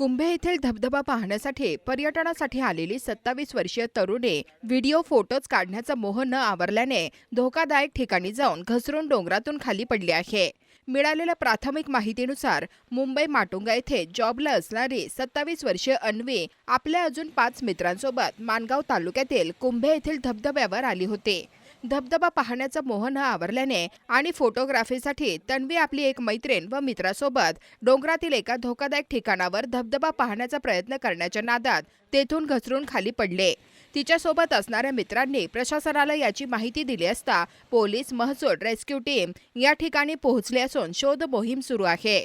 कुंभे येथील धबधबा पाहण्यासाठी पर्यटनासाठी आलेली सत्तावीस वर्षीय तरुणी व्हिडिओ फोटोज काढण्याचा मोह न आवरल्याने धोकादायक ठिकाणी जाऊन घसरून डोंगरातून खाली पडली आहे. मिळालेल्या प्राथमिक माहितीनुसार मुंबई माटुंगा येथे जॉबला असणारी सत्तावीस वर्षीय अन्वी आपल्या अजून पाच मित्रांसोबत मानगाव तालुक्यातील कुंभे येथील धबधब्यावर आली होती. धबधबा पाहण्याचा मोहन आवरल्याने आणि फोटोग्राफीसाठी तन्वी आपली एक मैत्रीण व मित्रासोबत डोंगरातील एका धोकादायक ठिकाणावर धबधबा पाहण्याचा प्रयत्न करण्याच्या नादात तेथून घसरून खाली पडले. तिच्यासोबत असणाऱ्या मित्रांनी प्रशासनाला याची माहिती दिली असता पोलीस महसूल रेस्क्यू टीम या ठिकाणी पोहोचले असून शोध मोहीम सुरू आहे.